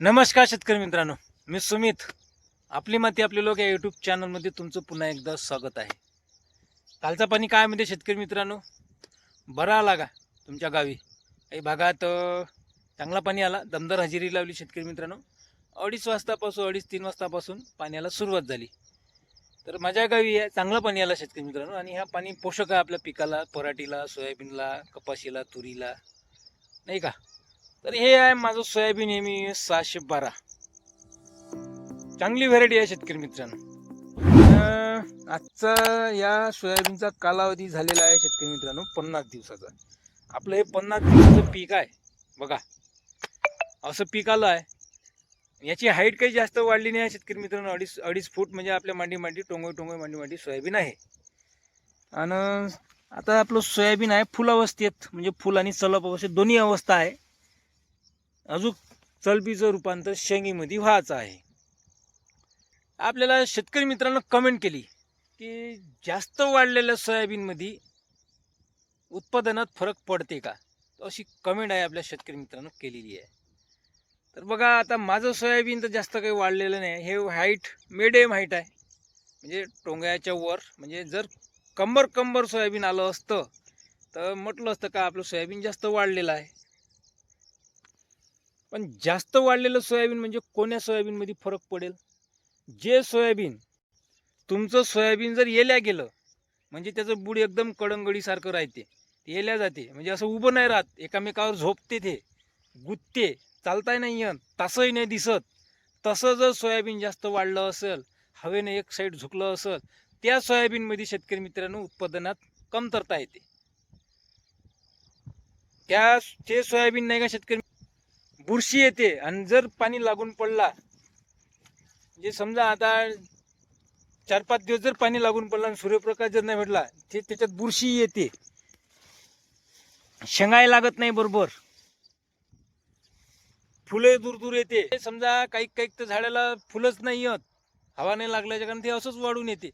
नमस्कार शेतकरी मित्रांनो मी सुमित. आपली माती आपले लोक या यूट्यूब चॅनलमध्ये तुमचं पुन्हा एकदा स्वागत आहे. कालचा पाणी काय म्हणते शेतकरी मित्रांनो? बरा आला का तुमच्या गावी? काही भागात चांगला पाणी आला दमदार हजेरी लावली शेतकरी मित्रांनो. अडीच वाजतापासून अडीच तीन वाजतापासून पाण्याला सुरुवात झाली. तर माझ्या गावी आहे चांगलं पाणी आलं शेतकरी मित्रांनो आणि हा पाणी पोषक आहे आपल्या पिकाला पराठीला सोयाबीनला कपाशीला तुरीला. नाही का? तर हे आहे माझं सोयाबीन हे मी सहाशे बारा. चांगली व्हरायटी आहे शेतकरी मित्रांनो. आजचा या सोयाबीनचा कालावधी झालेला आहे शेतकरी मित्रांनो पन्नास दिवसाचा. आपलं हे पन्नास दिवसाचं पीक आहे बघा. असं पीक आलं आहे. याची हाईट काही जास्त वाढली नाही आहे शेतकरी मित्रांनो. अडीच अडीच फूट म्हणजे आपल्या मांडी मांडी टोंगोई टोंगोई मांडी मांडी सोयाबीन आहे. आणि आता आपलं सोयाबीन आहे फुल अवस्थेत म्हणजे फुल आणि सलप अवस्थेत दोन्ही अवस्था आहे. अजून चलबीचं रूपांतर शेंगीमध्ये व्हायचं आहे. आपल्याला शेतकरी मित्रांनो कमेंट केली की जास्त वाढलेल्या सोयाबीनमध्ये उत्पादनात फरक पडते का? अशी कमेंट आहे आपल्या शेतकरी मित्रांनो केलेली आहे. तर बघा आता माझं सोयाबीन तर जास्त काही वाढलेलं नाही. हे हाईट मिडियम हाईट आहे. म्हणजे टोंग्याच्या वर म्हणजे जर कंबर कंबर सोयाबीन आलं असतं तर म्हटलं असतं का आपलं सोयाबीन जास्त वाढलेलं आहे. पण जास्त वाढलेलं सोयाबीन म्हणजे कोण्या सोयाबीनमध्ये फरक पडेल? जे सोयाबीन तुमचं सोयाबीन जर येल्या गेलं म्हणजे त्याचं बुड एकदम कडंगडीसारखं राहते. ते येल्या जाते. म्हणजे असं उभं नाही राहत. एकामेकावर झोपते ते. गुत्ते. चालताय नाही येत. तासंही नाही दिसत. तसं जर सोयाबीन जास्त वाढलं असेल हवेने एक साईड झुकलं असेल त्या सोयाबीनमध्ये शेतकरी मित्रांनो उत्पादनात कमतरता येते. त्या ते सोयाबीन नाही का शेतकरी बुरशी येते आणि जर पाणी लागून पडला जे समजा आता चार पाच दिवस जर पाणी लागून पडला आणि सूर्यप्रकाश जर नाही भेटला ते त्याच्यात बुरशी येते. शेंगाय लागत नाही बरोबर. फुले दूर दूर येते समजा काही काही तर झाडाला फुलंच नाही येत. हवा नाही लागल्याच्या कारण ते असंच वाढून येते.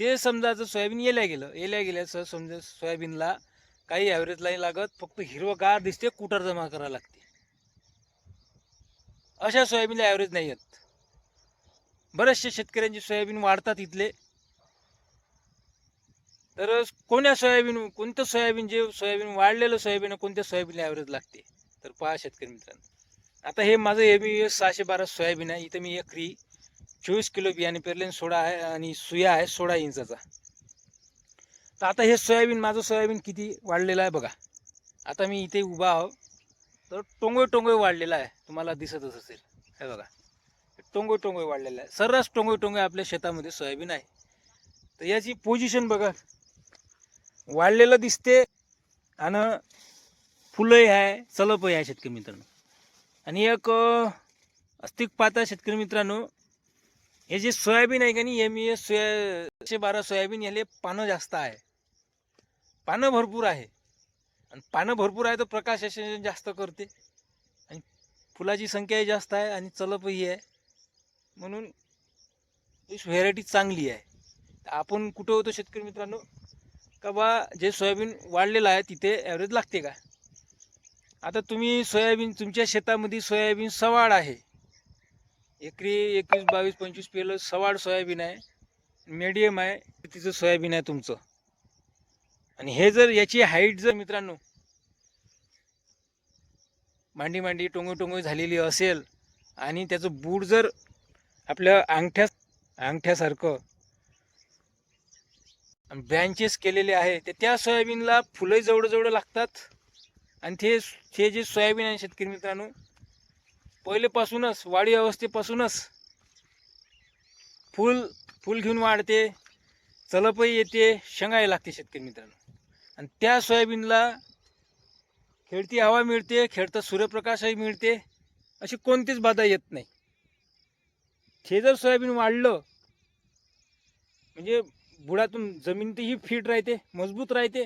ते समजा जर सोयाबीन येल्या गेलं येल्या गेल्याचं समजा सोयाबीनला काही ॲव्हरेज नाही लागत फक्त हिरवगार दिसते कुटर जमा करावं लागते. अशा सोयाबीनला ॲव्हरेज नाही आहेत. बरेचसे शेतकऱ्यांची सोयाबीन वाढतात इथले. तर कोण्या सोयाबीन कोणतं सोयाबीन जे सोयाबीन वाढलेलं सोयाबीन आहे, कोणत्या सोयाबीनला ॲव्हरेज लागते? तर पहा शेतकरी मित्रांनो. आता हे माझं ए बी एस सहाशे बारा सोयाबीन आहे. इथं मी एकरी चोवीस किलो बियाणे पेरले सोडा आहे आणि सुया आहे सोळा इंचाचा. तर आता हे सोयाबीन माझं सोयाबीन किती वाढलेलं आहे बघा. आता मी इथे उभा आहो. तर टोंगोय टोंगोय वाढलेला आहे. तुम्हाला दिसतच असेल. हे बघा. टोंगोय टोंगोय वाढलेला आहे. सर्रास टोंगोय टोंगोय आपल्या शेतामध्ये सोयाबीन आहे. तर याची पोझिशन बघा. वाढलेलं दिसते आणि फुलंही आहे चलपही आहे शेतकरी मित्रांनो. आणि एक अस्तिक पाहता शेतकरी मित्रांनो हे जे सोयाबीन आहे का नाही हे मी सोया एकशे बारा सोयाबीन याले पानं जास्त आहे. पानं भरपूर आहे. आणि पानं भरपूर आहे तर प्रकाश असे जास्त करते. आणि फुलाची संख्याही जास्त आहे आणि चलपही आहे. म्हणून ही व्हेरायटी चांगली आहे. तर आपण कुठं होतो शेतकरी मित्रांनो? का बा जे सोयाबीन वाढलेलं आहे तिथे ॲव्हरेज लागते का? आता तुम्ही सोयाबीन तुमच्या शेतामध्ये सोयाबीन सवाड आहे. एकरी एकवीस बावीस पंचवीस पेलं सवाड सोयाबीन आहे. मीडियम आहे. तिचं सोयाबीन आहे तुमचं. आणि हे जर याची हाईट जर मित्रांनो मांडी मांडी टोंगो टोंगो झालेली असेल आणि त्याचं बूड जर आपल्या अंगठ्या अंगठ्यासारखं ब्रँचेस केलेले आहे तर त्या सोयाबीनला फुलं जवळजवळ लागतात. आणि ते ते जे सोयाबीन आहे शेतकरी मित्रांनो पहिलेपासूनच वाढी अवस्थेपासूनच फुल फुल घेऊन वाढते चलपही येते शेंगाही लागते शेतकरी मित्रांनो. आणि त्या सोयाबीनला खेळती हवा मिळते खेळता सूर्यप्रकाशही मिळते अशी कोणतीच बाधा येत नाही. हे जर सोयाबीन वाढलं म्हणजे बुडातून जमीन तीही फिट राहते मजबूत राहते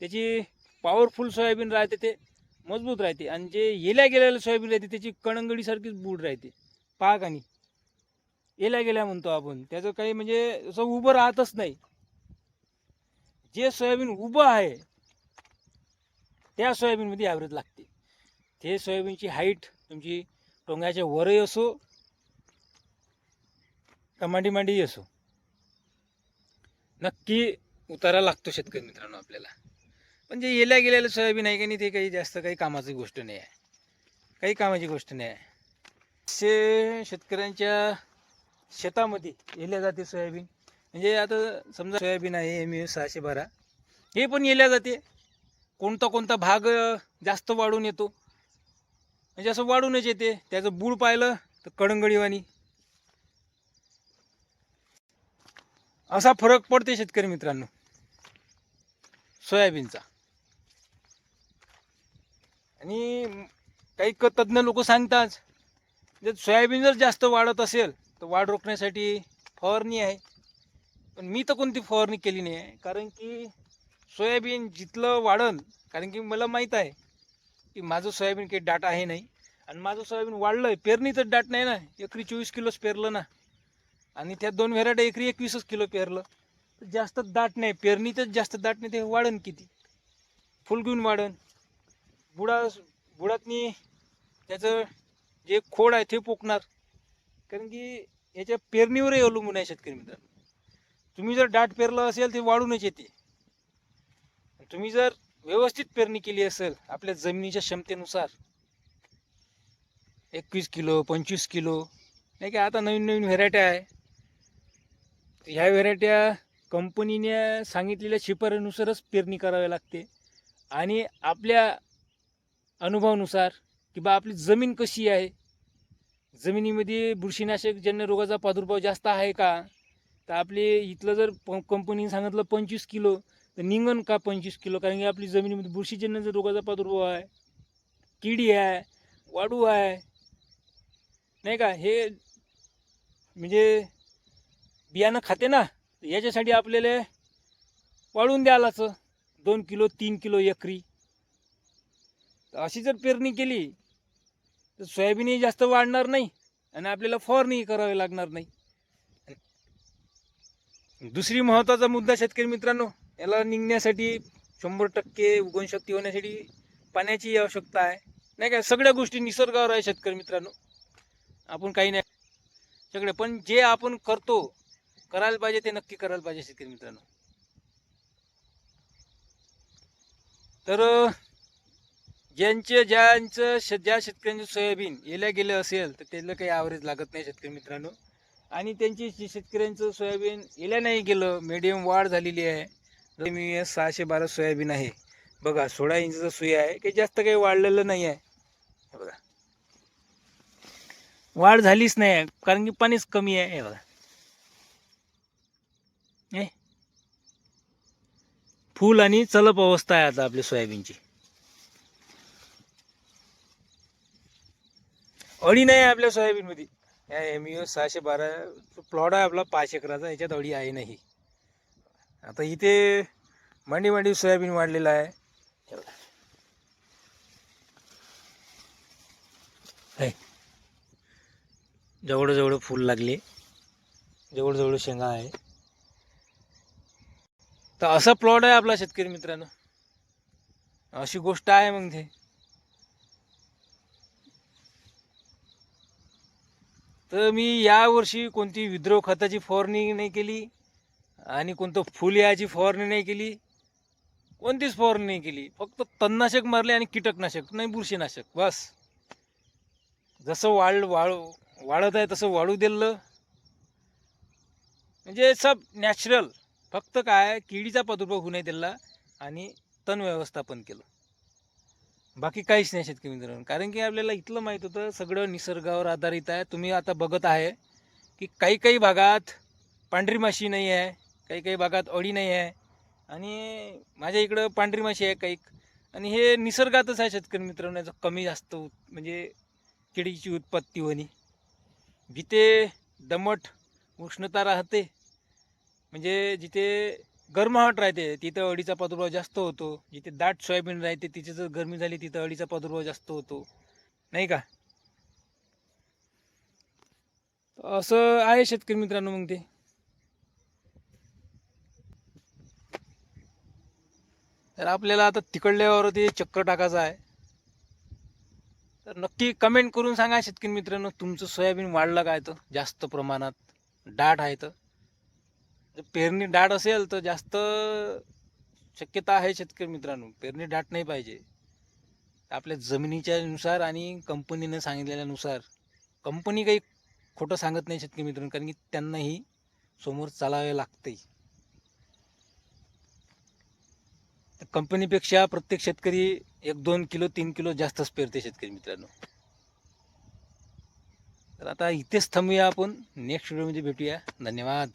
त्याची पॉवरफुल सोयाबीन राहते ते मजबूत राहते. आणि जे येल्या गेलेलं सोयाबीन राहते त्याची कणंगडीसारखीच बूड राहते पाक आणि येल्या गेल्या म्हणतो आपण. त्याचं काही म्हणजे असं उभं राहतच नाही. जे सोयाबीन उभं आहे त्या सोयाबीनमध्ये ॲव्हरेज लागते. ते सोयाबीनची हाईट तुमची टोंगाच्या वरही असो का मांडी मांडीही असो. नक्की उतारा लागतो शेतकरी मित्रांनो आपल्याला. पण जे येल्या गेलेलं सोयाबीन आहे का नाही ते काही जास्त काही कामाची गोष्ट नाही आहे. काही कामाची गोष्ट नाही आहे. शे शेतकऱ्यांच्या शेतामध्ये येल्या जाते सोयाबीन. म्हणजे आता समजा सोयाबीन आहे एम यू सहाशे बारा. हे पण येल्या जाते. कोणता कोणता भाग जास्त वाढून येतो. म्हणजे असं वाढूनच येते. त्याचं बूळ पाहिलं तर कडंगडीवाणी असा फरक पडते शेतकरी मित्रांनो. सोयाबीनचा. आणि काही क तज्ज्ञ लोक सांगतात जर सोयाबीन जर जास्त वाढत असेल तर वाढ रोखण्यासाठी फवारणी आहे. पण मी तर कोणती फवारणी केली नाही आहे. कारण की सोयाबीन जिथलं वाढन कारण की मला माहीत आहे की माझं सोयाबीन काही डाट आहे नाही. आणि माझं सोयाबीन वाढलं आहे पेरणीचं डाट नाही ना. एकरी चोवीस किलोच पेरलं ना. आणि त्या दोन व्हेरायटी एकरी एकवीसच किलो पेरलं. तर जास्त दाट नाही पेरणीतच जास्त दाट नाही ते वाढन किती? फुल घेऊन वाढन. बुडा बुडातनी त्याचं जे खोड आहे ते पोकणार कारण की याच्या पेरणीवरही अवलंबून आहे शेतकरी मित्रांनो. तुम्ही जर दाट पेरलं असेल ते वाढूनच येते. तुम्ही जर व्यवस्थित पेरणी केली असेल आपल्या जमिनीच्या क्षमतेनुसार एकवीस किलो पंचवीस किलो नाही का आता नवीन नवीन व्हेरायट्या आहे. ह्या व्हेरायट्या कंपनीने सांगितलेल्या शिफारनुसारच पेरणी करावी लागते. आणि आपल्या अनुभवानुसार की बा आपली जमीन कशी आहे? जमिनीमध्ये बुरशीनाशक जन्य रोगाचा प्रादुर्भाव जास्त आहे का? तर आपले इथलं जर प कंपनीने सांगितलं पंचवीस किलो तर निंगण का पंचवीस किलो? कारण की आपली जमिनीमध्ये बुरशीजन्य जर रोगाचा प्रादुर्भाव आहे किडी आहे वाडू आहे. नाही का? हे म्हणजे बियाणं खाते ना तर याच्यासाठी आपल्याला वाढून द्यायलाच दोन किलो तीन किलो एकरी. तर अशी जर पेरणी केली तर सोयाबीनही जास्त वाढणार नाही आणि आपल्याला फवारणी करावी लागणार नाही. दुसरी महत्त्वाचा मुद्दा शेतकरी मित्रांनो याला निघण्यासाठी शंभर टक्के उगवणशक्ती होण्यासाठी पाण्याची आवश्यकता आहे. नाही काय सगळ्या गोष्टी निसर्गावर आहे शेतकरी मित्रांनो. आपण काही नाही. सगळे पण जे आपण करतो करायला पाहिजे ते नक्की करायला पाहिजे शेतकरी मित्रांनो. तर अं, ज्यांचे ज्यांचं शे ज्या शेतकऱ्यांचे सोयाबीन येल्या गेलं असेल तर त्याला काही ॲव्हरेज लागत नाही शेतकरी मित्रांनो. आणि त्यांची शेतकऱ्यांचं सोयाबीन येल्या नाही गेलं मीडियम वाढ झालेली आहे. मी सहाशे बारा सोयाबीन आहे. बघा सोळा इंचचं सुई आहे काही जास्त काही वाढलेलं नाही आहे. बघा. वाढ झालीच नाही आहे कारण की पाणीच कमी आहे हे बघा. हे. फुल आणि चलप अवस्था आहे आता आपल्या सोयाबीनची. अडी नाही आहे आपल्या सोयाबीनमध्ये. या एम यू सहाशे बारा प्लॉट आहे आपला पाच एकराचा याच्यात अडी आहे नाही. आता इथे मांडी मांडी सोयाबीन वाढलेलं आहे. जवळजवळ जवळ जवळ फूल लागले. जवळ जवळ शेंगा आहे. तर असा प्लॉट आहे आपला शेतकरी मित्रांनो. अशी गोष्ट आहे मग ते. तर मी यावर्षी कोणती विद्रोह खताची फवारणी नाही केली आणि कोणतं फुल याची फवारणी नाही केली. कोणतीच फवारणी नाही केली. फक्त तणनाशक मारले आणि कीटकनाशक नाही बुरशीनाशक बस. जसं वाढ वाळ वाढत आहे तसं वाढू दिलं. म्हणजे सब नॅचरल फक्त काय किडीचा प्रादुर्भाव होऊ नये दिला आणि तण व्यवस्थापन केलं. बाकी काहीच नाही शेतकरी मित्रांनो. कारण की आपल्याला इथलं माहीत होतं सगळं निसर्गावर आधारित आहे. तुम्ही आता बघत आहे की काही काही भागात पांढरी माशी नाही आहे काही काही भागात अळी नाही आहे. आणि माझ्या इकडं पांढरी माशी आहे काही आणि हे निसर्गातच आहे शेतकरी मित्रांनो याचं कमी जास्त म्हणजे किडीची उत्पत्ती होणे. जिथे दमट उष्णता राहते म्हणजे जिथे गरमाहट राहते. तिथं अळीचा प्रादुर्भाव जास्त होतो. जिथे दाट सोयाबीन राहते तिथे जर गरमी झाली तिथं अळीचा प्रादुर्भाव जास्त होतो. नाही का? असं आहे शेतकरी मित्रांनो मग ते. तर आपल्याला आता तिकडल्यावर ते चक्कर टाकायचं आहे. तर नक्की कमेंट करून सांगा शेतकरी मित्रांनो तुमचं सोयाबीन वाढलं काय तर जास्त प्रमाणात. दाट आहे तर पेरणी डाट असेल तर जास्त शक्यता आहे शेतकरी मित्रांनो. पेरणी डाट नाही पाहिजे. आपल्या जमिनीच्या नुसार आणि कंपनीनं सांगितलेल्यानुसार कंपनी काही खोटं सांगत नाही शेतकरी मित्रांनो कारण की त्यांनाही समोर चालावे लागते. कंपनीपेक्षा प्रत्येक शेतकरी एक दोन किलो तीन किलो जास्तच पेरते शेतकरी मित्रांनो. तर आता इथेच थांबूया आपण. नेक्स्ट व्हिडिओमध्ये भेटूया. धन्यवाद.